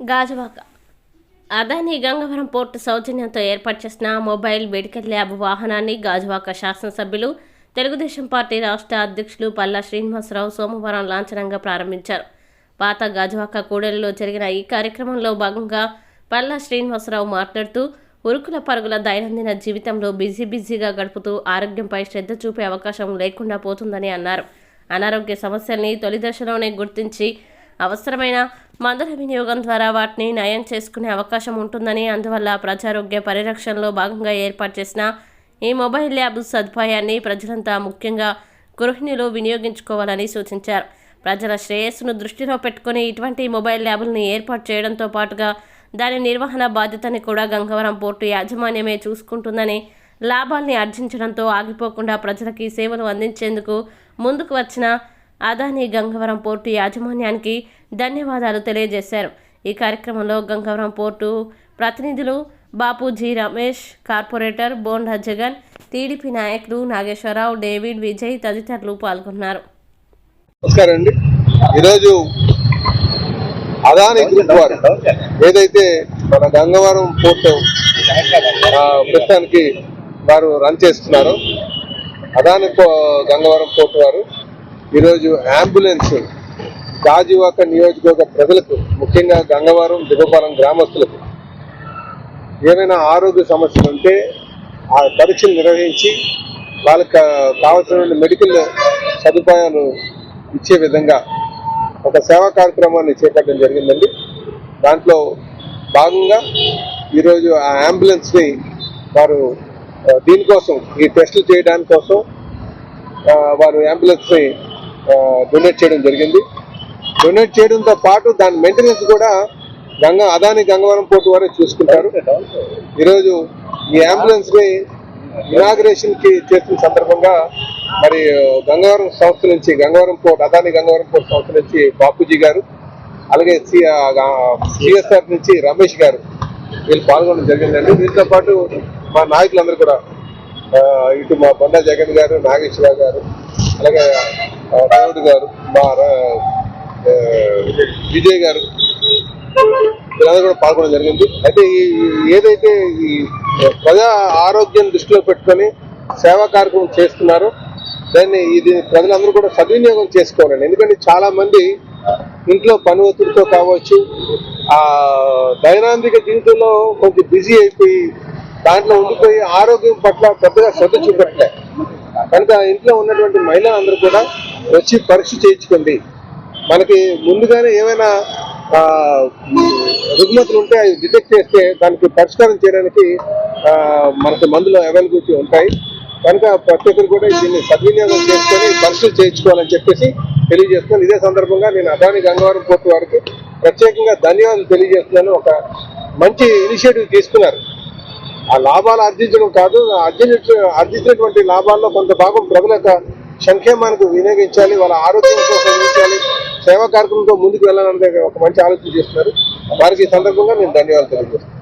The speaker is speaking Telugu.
గాజువాక. అదాని గంగవరం పోర్టు సౌజన్యంతో ఏర్పాటు చేసిన మొబైల్ మెడికల్ ల్యాబ్ వాహనాన్ని గాజువాక శాసనసభ్యులు తెలుగుదేశం పార్టీ రాష్ట్ర అధ్యక్షులు పల్లా శ్రీనివాసరావు సోమవారం లాంఛనంగా ప్రారంభించారు. పాత గాజువాక కూడలిలో జరిగిన ఈ కార్యక్రమంలో భాగంగా పల్లా శ్రీనివాసరావు మాట్లాడుతూ ఉరుకుల పరుగుల దైనందిన జీవితంలో బిజీ బిజీగా గడుపుతూ ఆరోగ్యంపై శ్రద్ధ చూపే అవకాశం లేకుండా పోతుందని అన్నారు. అనారోగ్య సమస్యల్ని తొలిదశలోనే గుర్తించి అవసరమైన మందుల వినియోగం ద్వారా వాటిని నయం చేసుకునే అవకాశం ఉంటుందని అందువల్ల ప్రజారోగ్య పరిరక్షణలో భాగంగా ఏర్పాటు చేసిన ఈ మొబైల్ ల్యాబ్ సదుపాయాన్ని ప్రజలంతా ముఖ్యంగా గృహిణులు వినియోగించుకోవాలని సూచించారు. ప్రజల శ్రేయస్సును దృష్టిలో పెట్టుకుని ఇటువంటి మొబైల్ ల్యాబుల్ని ఏర్పాటు చేయడంతో పాటుగా దాని నిర్వహణ బాధ్యతని కూడా గంగవరం పోర్టు యాజమాన్యమే చూసుకుంటుందని లాభాల్ని ఆర్జించడంతో ఆగిపోకుండా ప్రజలకి సేవలు అందించేందుకు ముందుకు వచ్చిన అదానీ గంగవరం పోర్టు యాజమాన్యానికి ధన్యవాదాలు తెలియజేశారు. ఈ కార్యక్రమంలో గంగవరం పోర్టు ప్రతినిధులు బాపూజీ రమేష్ కార్పొరేటర్ బోండా జగన్ టీడీపీ నాయకులు నాగేశ్వరరావు డేవిడ్ విజయ్ తదితరులు పాల్గొన్నారు. నమస్కారం అండి. ఈరోజు అదాని గ్రూప్ వారు ఏదైతే మన గంగవరం పోర్టు ప్రస్తుతానికి వారు రన్ చేస్తున్నారో అదాని గంగవరం పోర్టు వారు ఈరోజు అంబులెన్స్ గాజువాక నియోజకవర్గ ప్రజలకు ముఖ్యంగా గంగవరం దిగపాలెం గ్రామస్తులకు ఏమైనా ఆరోగ్య సమస్యలు ఉంటే ఆ పరీక్షలు నిర్వహించి వాళ్ళకి కా- కావాల్సిన మెడికల్ సదుపాయాలు ఇచ్చే విధంగా ఒక సేవా కార్యక్రమాన్ని చేపట్టడం జరిగిందండి. దాంట్లో భాగంగా ఈరోజు ఆ అంబులెన్స్ని వారు దీనికోసం ఈ టెస్టులు చేయడానికి కోసం వారు అంబులెన్స్ని డొనేట్ చేయడం జరిగింది. డొనేట్ చేయడంతో పాటు దాని మెయింటెనెన్స్ కూడా గంగా అదాని గంగవరం పోర్టు వారే చూసుకుంటారు. ఈరోజు ఈ అంబులెన్స్ని ఇనాగ్రేషన్కి చేసిన సందర్భంగా మరి గంగవరం సంస్థ నుంచి గంగవరం పోర్ట్ అదాని గంగవరం పోర్ట్ సంస్థ నుంచి బాపూజీ గారు అలాగే సిఎస్ఆర్ నుంచి రమేష్ గారు వీళ్ళు పాల్గొనడం జరిగిందండి. దీంతో పాటు మా నాయకులందరూ కూడా ఇటు మా బొండా జగన్ గారు నాగేశ్వరరావు గారు అలాగే ఆ, దేవుడు గారు మా రా- విజయ్ గారు వీళ్ళందరూ కూడా పాల్గొనడం జరిగింది. అయితే ఈ ఏదైతే ఈ ప్రజా ఆరోగ్యం దృష్టిలో పెట్టుకొని సేవా కార్యక్రమం చేస్తున్నారో దాన్ని ఇది ప్రజలందరూ కూడా సద్వినియోగం చేసుకోవాలండి ఎందుకంటే చాలా మంది ఇంట్లో పని ఒత్తిడితో కావచ్చు ఆ దైనందిక జీవితంలో కొంచెం బిజీ అయిపోయి దాంట్లో ఉండిపోయి ఆరోగ్యం పట్ల పెద్దగా శ్రద్ధ చూపెట్టలే. కనుక ఇంట్లో ఉన్నటువంటి మహిళలందరూ కూడా వచ్చి పరీక్ష చేయించుకోండి. మనకి ముందుగానే ఏమైనా రుగ్మతులు రుగ్మతలు ఉంటే అవి డిటెక్ట్ చేస్తే దానికి పరిష్కారం చేయడానికి మనకి మందులు అవైలబిలిటీ ఉంటాయి. కనుక ప్రతి ఒక్కరు కూడా దీన్ని సద్వినియోగం చేసుకొని పరీక్షలు చేయించుకోవాలని చెప్పేసి తెలియజేస్తున్నాను. ఇదే సందర్భంగా నేను అదాని గంగవరం పోర్టు వారికి ప్రత్యేకంగా ధన్యవాదాలు తెలియజేస్తున్నాను. ఒక మంచి ఇనిషియేటివ్ తీసుకున్నారు. ఆ లాభాలు ఆర్జించడం కాదు ఆర్జించ ఆర్జించినటువంటి లాభాల్లో కొంత భాగం ప్రజల యొక్క సంక్షేమానికి వినియోగించాలి వాళ్ళ ఆరోగ్యం కోసం సేవా కార్యక్రమంతో ముందుకు వెళ్ళాలనే ఒక మంచి ఆలోచన చేస్తున్నారు. వారికి ఈ సందర్భంగా నేను ధన్యవాదాలు తెలియజేస్తున్నాను.